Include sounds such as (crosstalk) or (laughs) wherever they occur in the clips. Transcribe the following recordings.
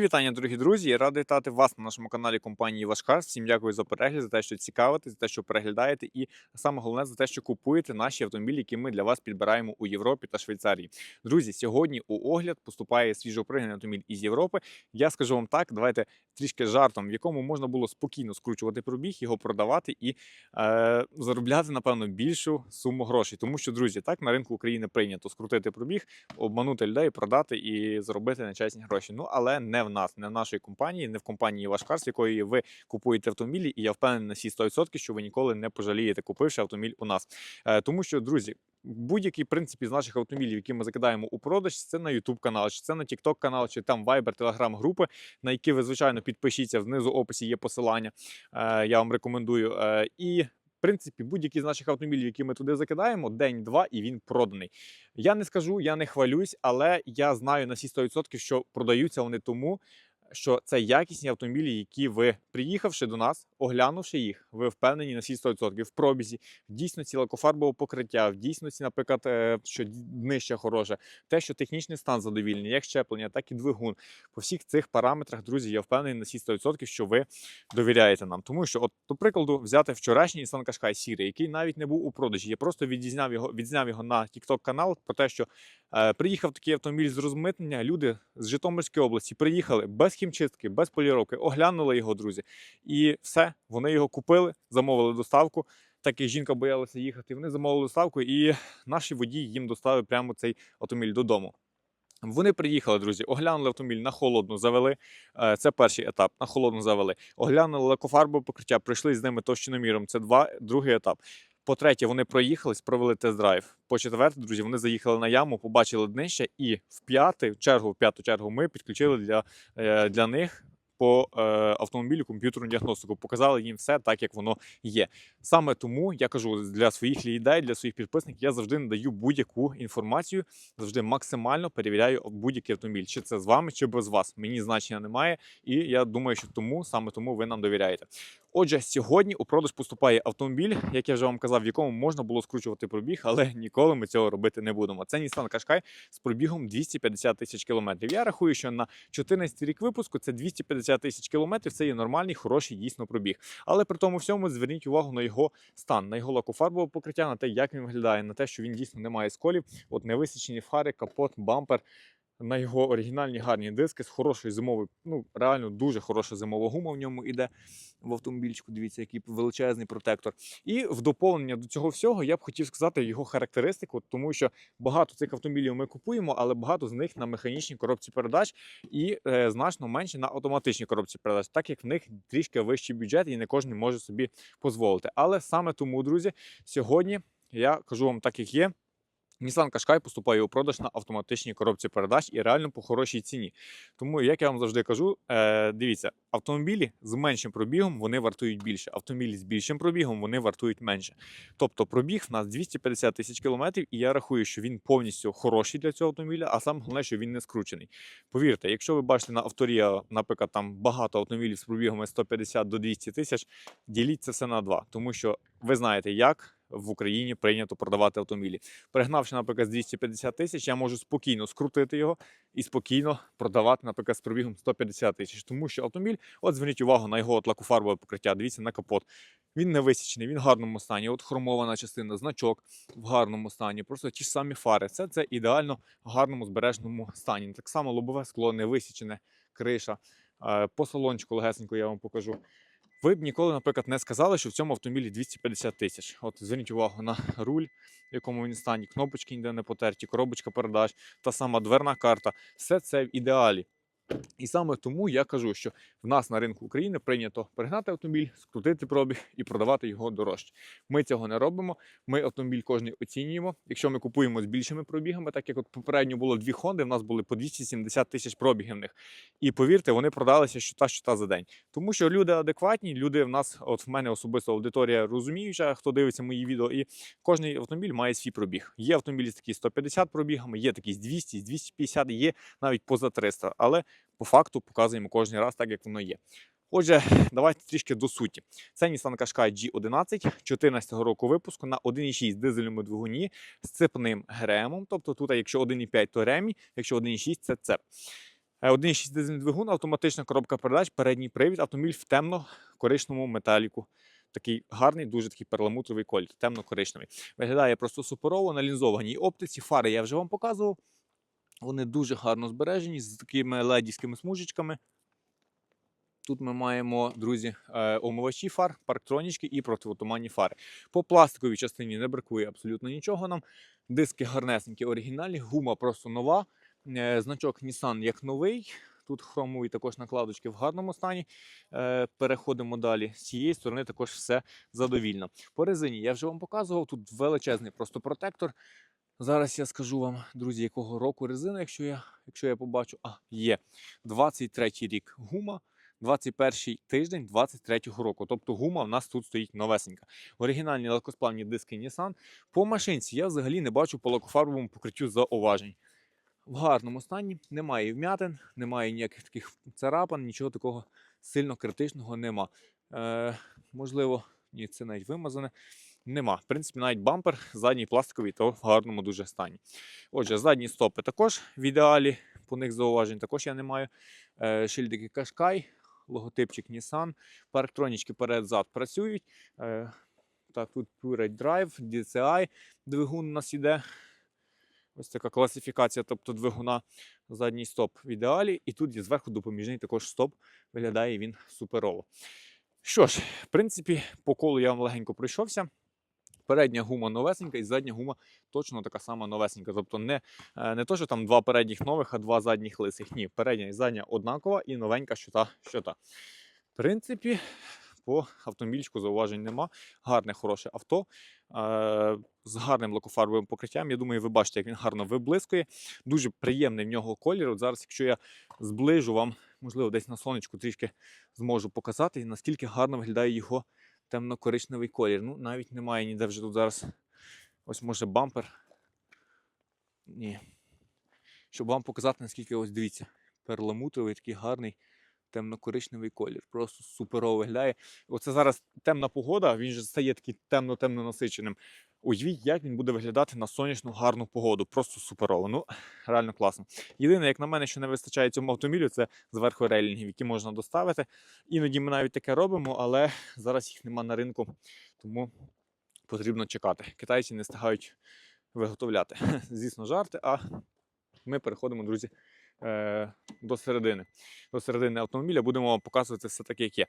Вітання, дорогі друзі. Я радий вітати вас на нашому каналі компанії Вашкар. Всім дякую за перегляд, за те, що цікавитесь, за те, що переглядаєте, і саме головне за те, що купуєте наші автомобілі, які ми для вас підбираємо у Європі та Швейцарії. Друзі, сьогодні у огляд поступає свіжопригнаний автомобіль із Європи. Я скажу вам так, давайте трішки жартом, в якому можна було спокійно скручувати пробіг, його продавати і е, заробляти, напевно, більшу суму грошей. Тому що, друзі, так на ринку України прийнято скрутити пробіг, обманути людей, продати і заробити нечесні гроші. Ну але не в нас, не в нашій компанії, не в компанії Вашкар, з якої ви купуєте автомобілі, і я впевнений на всі 100%, що ви ніколи не пожалієте, купивши автомобіль у нас. Е, тому що, друзі. Будь-який принципі з наших автомобілів, які ми закидаємо у продаж, це на YouTube канал, чи це на TikTok канал, чи там Viber, Telegram групи, на які ви звичайно підпишіться. Внизу описі є посилання. Е, я вам рекомендую. Е, і в принципі, будь-які з наших автомобілів, які ми туди закидаємо, день-два, і він проданий. Я не скажу, я не хвалюсь, але я знаю на всі 100%, що продаються вони тому. Що це якісні автомобілі, які ви, приїхавши до нас, оглянувши їх, ви впевнені на всі 100% в пробізі, в дійсності лакофарбового покриття, в дійсності, наприклад, е, що днище хороше, те, що технічний стан задовільний, як щеплення, так і двигун. По всіх цих параметрах, друзі, я впевнений на всі 100%, що ви довіряєте нам. Тому що, от, до прикладу, взяти вчорашній Nissan Qashqai сірий, який навіть не був у продажі. Я просто відзняв його, відзняв його на TikTok канал про те, що е, приїхав такий автомобіль з розмитнення. Люди з Житомирської області приїхали без хімчистки, без поліровки, оглянули його, друзі. І все, вони його купили, замовили доставку. Так як жінка боялася їхати, вони замовили доставку, і наш водій їм доставив прямо цей автомобіль додому. Вони приїхали, друзі, оглянули автомобіль на холодну, завели. Е, Це перший етап. На холодну завели. Оглянули лакофарбове покриття, пройшли з ними товщиноміром. Це два, другий етап. По-третє, вони проїхались, провели тест-драйв. По четверте, друзі, вони заїхали на яму, побачили днище, і в п'ятий, в чергу, в п'яту чергу, ми підключили для, е, для них по е, автомобілю комп'ютерну діагностику. Показали їм все так, як воно є. Саме тому я кажу для своїх людей, для своїх підписників, я завжди надаю будь-яку інформацію, завжди максимально перевіряю будь-який автомобіль, чи це з вами, чи без вас. Мені значення немає, і я думаю, що тому саме тому ви нам довіряєте. Отже, сьогодні у продаж поступає автомобіль, як я вже вам казав, в якому можна було скручувати пробіг, але (laughs) ніколи ми цього робити не будемо. Це Nissan Qashqai з пробігом 250 тисяч кілометрів. Я рахую, що на 14 рік випуску це 250 тисяч кілометрів. Це є нормальний, хороший дійсно пробіг. Але при тому всьому зверніть увагу на його стан, на його лакофарбове покриття, на те, як він виглядає, на те, що він дійсно не має сколів. От невисічені фари, капот, бампер на його оригінальні гарні диски з хорошою зимовою, ну реально дуже хороша зимова гума в ньому іде в автомобільчику. Дивіться, який величезний протектор. І в доповнення до цього всього я б хотів сказати його характеристику, тому що багато цих автомобілів ми купуємо, але багато з них на механічній коробці передач і е, значно менше на автоматичній коробці передач, так як в них трішки вищий бюджет і не кожен може собі дозволити. Але саме тому, друзі, сьогодні я кажу вам так, як є. Nissan Qashqai поступає у продаж на автоматичній коробці передач і реально по хорошій ціні. Тому, як я вам завжди кажу, е, дивіться, автомобілі з меншим пробігом вони вартують більше. Автомобілі з більшим пробігом вони вартують менше. Тобто пробіг в нас 250 тисяч кілометрів, і я рахую, що він повністю хороший для цього автомобіля, а саме головне, що він не скручений. Повірте, якщо ви бачите на авторія, наприклад, там багато автомобілів з пробігами 150 до 200 тисяч, діліть це все на два, тому що ви знаєте, як в Україні прийнято продавати автомобілі. Перегнавши, наприклад, з 250 тисяч, я можу спокійно скрутити його і спокійно продавати, наприклад, з пробігом 150 тисяч. Тому що автомобіль, от зверніть увагу на його лакофарбове покриття, дивіться на капот. Він не висічений, він в гарному стані. От хромована частина, значок в гарному стані. Просто ті ж самі фари. Все це ідеально в гарному збережному стані. Так само лобове скло не висічене, криша. Е, по салончику легесенько я вам покажу. Ви б ніколи, наприклад, не сказали, що в цьому автомобілі 250 тисяч. От зверніть увагу на (laughs) руль, в якому він стані, кнопочки ніде не потерті, коробочка передач, та сама дверна карта. Все це в ідеалі. І саме тому я кажу, що в нас на ринку України прийнято перегнати автомобіль, скрутити пробіг і продавати його дорожче. Ми цього не робимо. Ми автомобіль кожний оцінюємо. Якщо ми купуємо з більшими пробігами, так як от попередньо було дві Хонди, в нас були по 270 тисяч пробігів них. І повірте, вони продалися що та, що та за день. Тому що люди адекватні, люди в нас, от в мене особисто аудиторія розуміюча, хто дивиться мої відео, і кожний автомобіль має свій пробіг. Є автомобілі з такі 150 пробігами, є такі з 200, з 250, є навіть поза 300. Але по факту показуємо кожен раз так, як воно є. Отже, (clears throat) давайте трішки до суті. Це Nissan Qashqai G11 14 року випуску на 1,6 дизельному двигуні з цепним гремом. Тобто тут, якщо 1,5, то ремі, якщо 1,6 це цеп. Е, 1,6 дизельний двигун, автоматична коробка передач, передній привід, автомобіль в темно-коричневому металіку. Такий гарний, дуже такий перламутровий колір, темно-коричневий. Виглядає просто суперово на лінзованій оптиці. Фари я вже вам показував. Вони дуже гарно збережені з такими ледівськими смужечками. Тут ми маємо, друзі, е, омивачі фар, парктронічки і противотуманні фари. По пластиковій частині не бракує абсолютно нічого нам. Диски гарнесенькі, оригінальні, гума просто нова. Е, Значок Nissan як новий. Тут хромові також накладочки в гарному стані. Е, Переходимо далі. З цієї сторони також все задовільно. По резині я вже вам показував. Тут величезний просто протектор. Зараз я скажу вам, друзі, якого року резина, якщо я, якщо я побачу. А, є 23 рік гума. 21-й тиждень 23-го року. Тобто гума в нас тут стоїть новесенька. Оригінальні легкосплавні диски Nissan. По машинці я взагалі не бачу по лакофарбовому покриттю зауважень. В гарному стані, немає вмятин, немає ніяких таких царапин, нічого такого сильно критичного нема. Е, можливо, ні, це навіть вимазане. Нема. В принципі, навіть бампер задній пластиковий, то в гарному дуже стані. Отже, задні стопи також в ідеалі, по них зауважень також я не маю. Е, шильдики Qashqai, логотипчик Nissan, парктронічки перед-зад працюють. Е, так, тут Pure Drive, DCI, двигун у нас іде. Ось така класифікація, тобто двигуна задній стоп в ідеалі. І тут є зверху допоміжний також стоп. Виглядає він суперово. Що ж, в принципі, по колу я вам легенько пройшовся. Передня гума новесенька і задня гума точно така сама новесенька. Тобто не, е, не то, що там два передніх нових, а два задніх лисих. Ні, передня і задня однакова і новенька що та, що та. В принципі, по автомобільчику зауважень нема. Гарне, хороше авто е, з гарним лакофарбовим покриттям. Я думаю, ви бачите, як він гарно виблискує. Дуже приємний в нього колір. От зараз, якщо я зближу вам, можливо, десь на сонечку трішки зможу показати, наскільки гарно виглядає його темно-коричневий колір. Ну, навіть немає ніде вже тут зараз. Ось може бампер. Ні. Щоб вам показати, наскільки ось дивіться, перламутровий такий гарний темно-коричневий колір. Просто суперово виглядає. Оце зараз темна погода, він же стає такий темно-темно насиченим. Уявіть, як він буде виглядати на сонячну гарну погоду. Просто суперово. Ну, реально класно. Єдине, як на мене, що не вистачає цьому автомобілю, це зверху рейлінгів, які можна доставити. Іноді ми навіть таке робимо, але зараз їх нема на ринку, тому потрібно чекати. Китайці не встигають виготовляти. (laughs) Звісно, жарти, а ми переходимо, друзі, е, до середини. До середини автомобіля будемо вам показувати все таке, як є.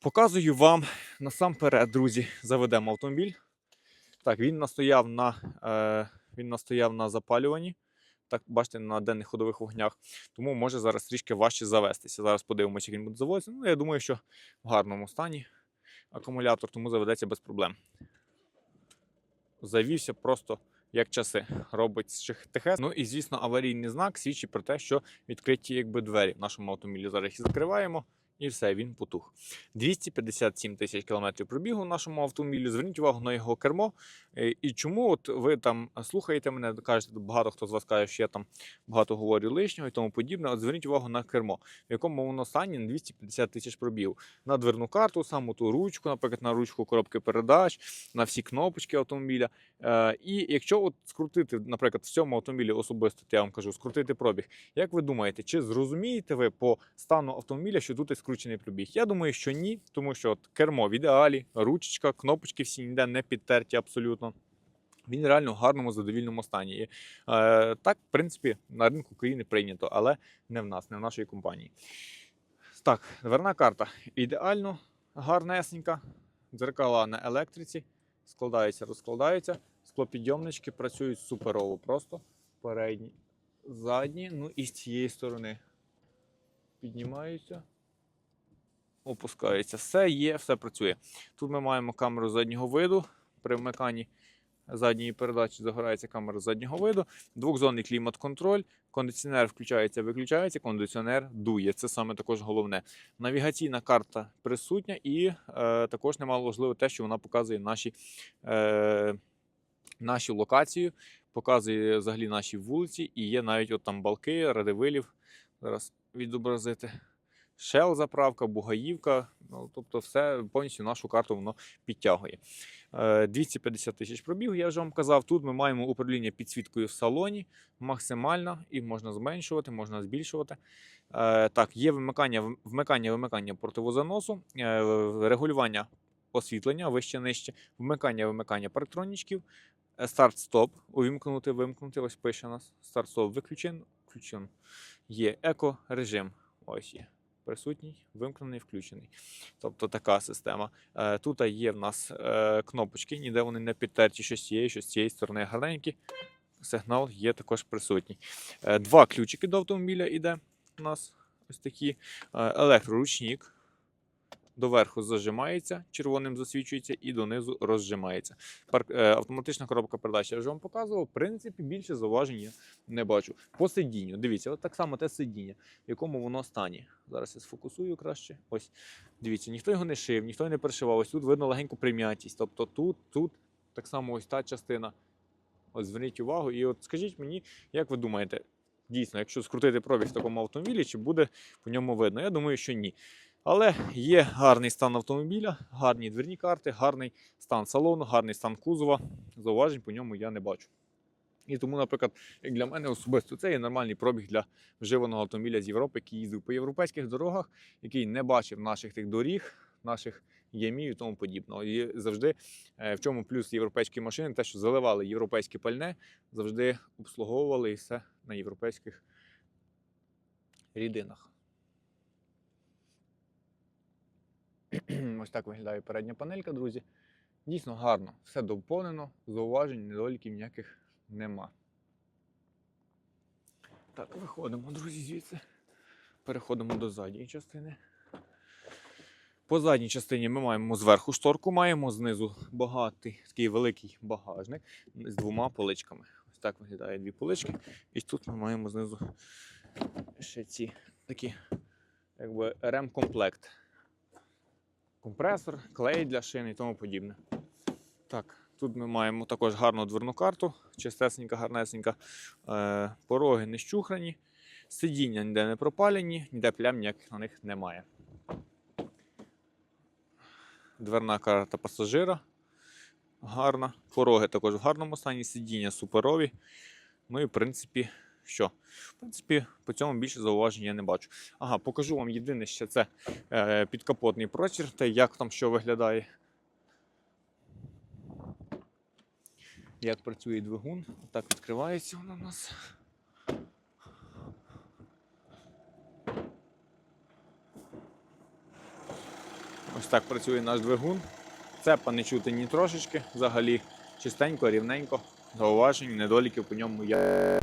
Показую вам насамперед, друзі, заведемо автомобіль. Так, він настояв на, е, він настояв на запалюванні. Так, бачите, на денних ходових вогнях. Тому може зараз трішки важче завестися. Зараз подивимося, як він буде заводитися. Ну, я думаю, що в гарному стані акумулятор, тому заведеться без проблем. Завівся просто як часи. Робить тихе. Ну і звісно, аварійний знак свідчить про те, що відкриті якби двері в нашому автомобілі. Зараз їх закриваємо. І все, він потух. 257 тисяч кілометрів пробігу в нашому автомобілі. Зверніть увагу на його кермо. Е, І чому от ви там слухаєте мене, кажете, багато хто з вас каже, що я там багато говорю лишнього і тому подібне. От зверніть увагу на кермо, в якому воно стані на 250 тисяч пробігу. На дверну карту, саму ту ручку, наприклад, на ручку коробки передач, на всі кнопочки автомобіля. Е, І якщо от скрутити, наприклад, в цьому автомобілі особисто, я вам кажу, скрутити пробіг. Як ви думаєте, чи зрозумієте ви по стану автомобіля, що тут скручений пробіг? Я думаю, що ні, тому що от кермо в ідеалі, ручечка, кнопочки всі ніде не підтерті абсолютно. Він реально в гарному задовільному стані. І, е, так, в принципі, на ринку України прийнято, але не в нас, не в нашій компанії. Так, дверна карта ідеально гарнесенька. Дзеркала на електриці. Складаються, розкладаються. Склопідйомнички працюють суперово просто. Передні, задні, ну і з цієї сторони піднімаються, опускаються. Все є, все працює. Тут ми маємо камеру заднього виду. При вмиканні задньої передачі загорається камера заднього виду, двохзонний клімат-контроль, кондиціонер включається, виключається, кондиціонер дує. Це саме також головне. Навігаційна карта присутня, і е, також немало важливо те, що вона показує наші, е, нашу локацію, показує взагалі наші вулиці, і є навіть от там балки, радивилів. Зараз відобразити. Shell заправка, Бугаївка. Ну, тобто, все повністю нашу карту воно підтягує. Е, 250 тисяч пробіг, я вже вам казав. Тут ми маємо управління підсвіткою в салоні, максимальна, і можна зменшувати, можна збільшувати. Е, Так, є вимикання, вмикання, вимикання противозаносу, е, регулювання освітлення вище нижче, вмикання, вимикання парктронічків, е, старт-стоп, увімкнути, вимкнути. Ось пише нас. Старт-стоп виключен, включен. Є еко-режим. Ось є. Присутній, вимкнений, включений. Тобто така система. Е, Тут є в нас е, кнопочки, ніде вони не підтерті, що з цієї, що з цієї сторони гарненькі. Сигнал є також присутній. Е, Два ключики до автомобіля йде у нас ось такі. Електроручник. Доверху зажимається, червоним засвічується і донизу розжимається. Е, автоматична коробка передач я вже вам показував. В принципі, більше зауважень я не бачу. По сидінню. Дивіться, от так само те сидіння, в якому воно стані. Зараз я сфокусую краще. Ось дивіться, ніхто його не шив, ніхто не перешивав. Ось тут видно легеньку прим'ятість. Тобто тут, тут так само ось та частина. От зверніть увагу. І от скажіть мені, як ви думаєте, дійсно, якщо скрутити пробіг в такому автомобілі, чи буде по ньому видно? Я думаю, що ні. Але є гарний стан автомобіля, гарні дверні карти, гарний стан салону, гарний стан кузова. Зауважень по ньому я не бачу. І тому, наприклад, як для мене особисто це є нормальний пробіг для вживаного автомобіля з Європи, який їздив по європейських дорогах, який не бачив наших тих доріг, наших ЄМІ і тому подібного. І завжди е, в чому плюс європейської машини, те, що заливали європейське пальне, завжди обслуговували і все на європейських рідинах. (clears throat) Ось так виглядає передня панелька, друзі. Дійсно гарно, все доповнено, зауважень, недоліків ніяких нема. Так, виходимо, друзі, звідси. Переходимо до задньої частини. По задній частині ми маємо зверху шторку, маємо знизу багатий такий великий багажник з двома поличками. Ось так виглядає дві полички. І тут ми маємо знизу ще ці такі, якби ремкомплект компресор, клей для шин і тому подібне. Так, тут ми маємо також гарну дверну карту, чистесенька, гарнесенька. Е, пороги не щухрані, сидіння ніде не пропалені, ніде плям ніяких на них немає. Дверна карта пасажира гарна. Пороги також в гарному стані, сидіння суперові. Ну і в принципі, що? В принципі, по цьому більше зауважень я не бачу. Ага, покажу вам єдине ще це е, підкапотний простір, та як там що виглядає. Як працює двигун. Так відкривається воно у нас. Ось так працює наш двигун. Цепа не чути ні трошечки, взагалі чистенько, рівненько, зауважень, недоліків по ньому я.